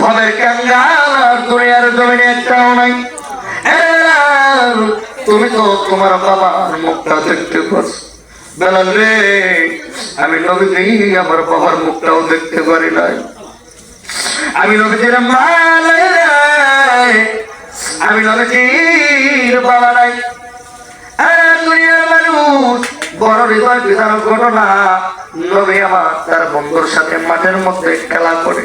ভবের কাঙ্গাল দুনিয়ার জমিনে একটাও নাই। তুমি তো তোমার বাবার মুখটা দেখতে পাচ্ছ বেলাল রে, আমি নবীজি, আমার বাবার মুখটাও দেখতে পারি নাই। আমি নবীজির মা আমি নবীজির বাবা নাই। আর দুনিয়ার মানুষ, বড় হৃদয় বিধারক ঘটনা। নবী আমার তার বন্ধুর সাথে মাঠের মধ্যে খেলা করে।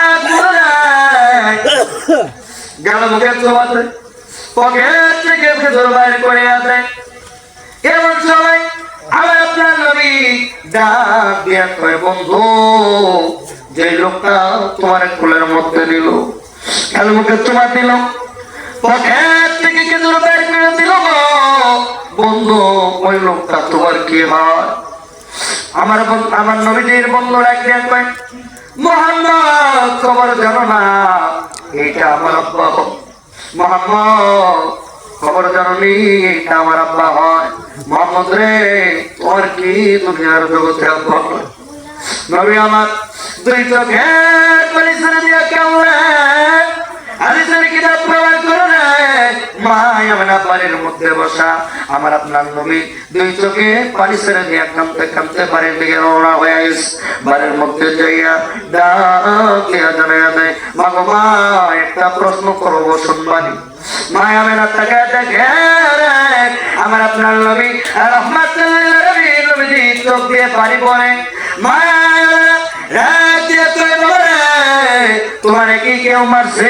গেল পকেট থেকে বাইর করে আসে আমার আপনার নবী ডাক দিয়া কয় বন্ধু, যে লোকটা তোমার কুলের মধ্যে নিল গেল মুখে চোমা দিল? পকেট থেকে কেঁদুর বের করে দিল বন্ধু, ওই লোকটা তোমার কি হয়? আমার আমার নবীজির বন্ধু একদিন কয় মোহাম্মদ খবর জানো না এটা আমার আব্বা। মোহাম্মদ, খবর জানি এটা আমার আব্বা হয় মোহাম্মদ রে ওর কি দুনিয়ার জগতে আব্বা? নবী আমার দুই চোখে পরিশ্রম দিয়ে কেমনে আলিসের কিতাব মধ্যে বসা, আমার আপনার দুই চোখে ছেড়ে কামতে কামতে বাড়ির দিকে রওনা হয়ে বাড়ির মধ্যে যাইয়া জানাইয়া দেয় মা মা, একটা প্রশ্ন করব তোমার কি কেউ মারছে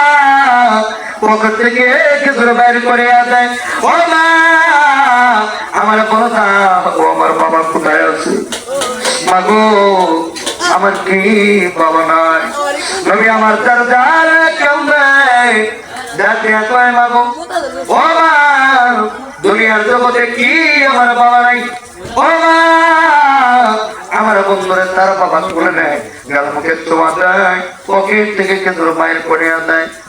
থেকে করে দেয় আমার আমার বাবা কোথায় আছে? আমার কি বাবা নাই? আমার তার দুনিয়ার জগতে কি আমার বাবা নাই? ও আমার বন্ধুরে তার বাবা তুলে নেয়। গাল মুখে চোমা দেয়, পকেট থেকে কেঁদুর মায়ের করে দেয়।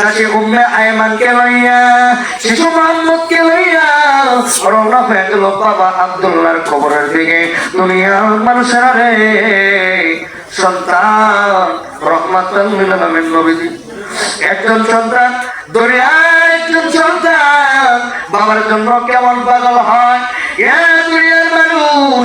দাসী উম্মে আয়মানকে লইয়া, শিশু মোহাম্মদকে লইয়া, রওনা হয়ে গেল বাবা আব্দুল্লাহর খবরের দিকে। দুনিয়ার মানুষেরা রে, সন্তান, রহমাতাল লিল আলামিন নবীজি। একজন সন্তান, দুনিয়ার একজন সন্তান, বাবার জন্য কেমন পাগল হয়? এ দুনিয়ার মানুষ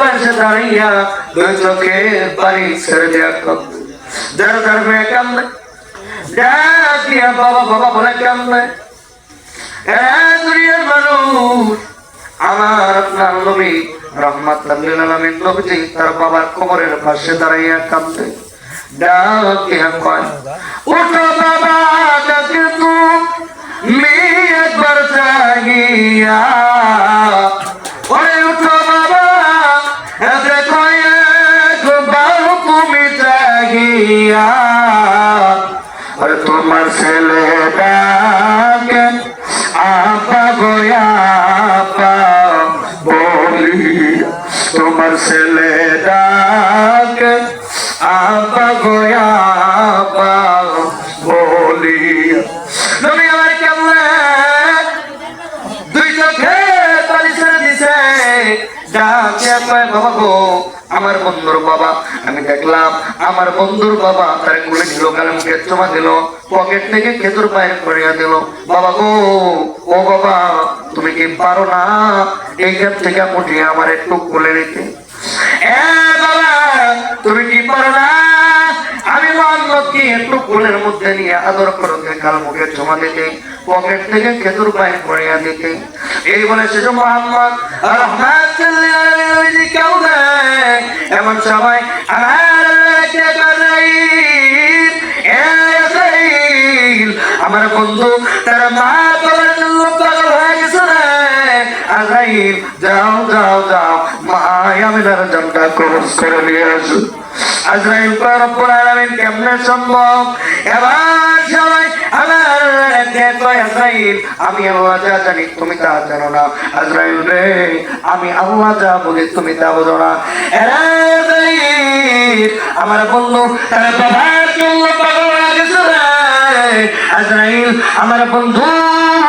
পাশে দাঁড়িয়া দুই চোখে পানি ছেড়ে দেওয়া যার মেয়ে কান্দে। ডাক দিয়া, বাবা বাবা, বলে কান্দে। মানুষ, আমার আপনার নবী রহমত কোমরের পাশে দাঁড়াইয়া কাঁদতে ডাক দিয়া কয়, ওঠো বাবা, ডাকে তু একবার আর তোমার ছেলে ডাকে, আপা গোয়া বলি। তোমার ছেলে ডাকে, আপা গোয়া বলি। নবী আমার কেমন দুই চোখে পানি ছেড়ে দিছে। ডাকে বাবা গো আমার বন্ধুর বাবা। আমি দেখলাম, আমার বন্ধুর বাবা তার কুলে দিল মুখে চমা দিল, পকেট থেকে খেতুর বাইরে করিয়া দিল। বাবা গো, ও বাবা, তুমি কি পারো না? এইখান থেকে উঠিয়ে আমার একটু কোলে নিতে তুমি কি পারো না? আমি মোহাম্মদকে একটু কোলের মধ্যে নিয়ে আদর করতে কাল মুখে জমা দিতে, পকেট থেকে করিয়া দিতে। এই বলে মোহাম্মদ দেয় এমন সময় আমার আমার বন্ধু, তার মা বাবার জন্য পাগল হয়ে গেছে আজাইল যাও যাও যাও মা আমিনার জনটা কবজ করে নিয়ে আসো। আজরাইল রব্বুল আলামিন কেমনে সম্ভব? এবার সবাই আমি আল্লাহ যা জানি, তুমি তা জানো না। আজরাইল রে, আমি আল্লাহ যা বলি, তুমি তা বোঝো না। আমার বন্ধু আজরাইল, আমার বন্ধু।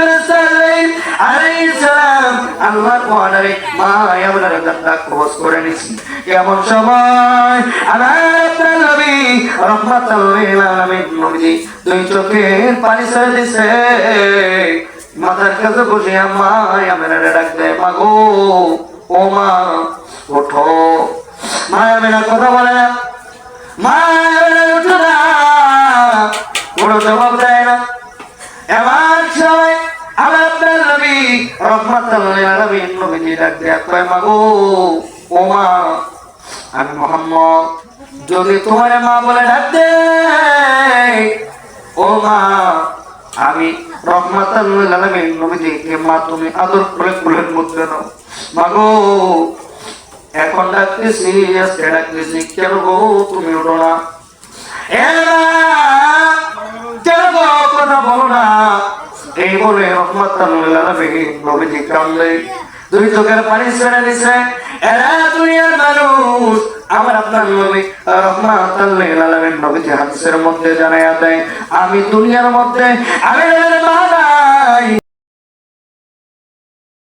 ফেরেশতারাই আলাইহিস সালাম আল্লাহর কোয়ারে মা আমার মাথার কাছে বসে মা আমিনার ডাক মা ও মা, ওঠো। মা আমিনা কথা বলে না। মা উঠো না। কোনো জবাব দেয় না। রহমাতুল্লাহ আলামিন নবীজি ডাক দেয়া কয় মা ও মা আমি মোহাম্মদ যদি তোমার মা বলে ডাক দে ও মা আমি রহমাতুল্লাহ আলামিন নবীজি কে মা তুমি আদর করে কুলের মধ্যে নাও মা গো এখন ডাকতেছি আজকে ডাকতেছি কেন গো তুমি ওঠো না এ কেন গো কথা বলো না এই বলে নবীজি কান্দে দুই চোখের পানি ছেড়ে দিছে। এরা দুনিয়ার মানুষ। আমার আপনার নবী রহমাতুল্লাহ আলামিন নবীজি হাদিসের মধ্যে জানায়া দেয়, আমি দুনিয়ার মধ্যে আমি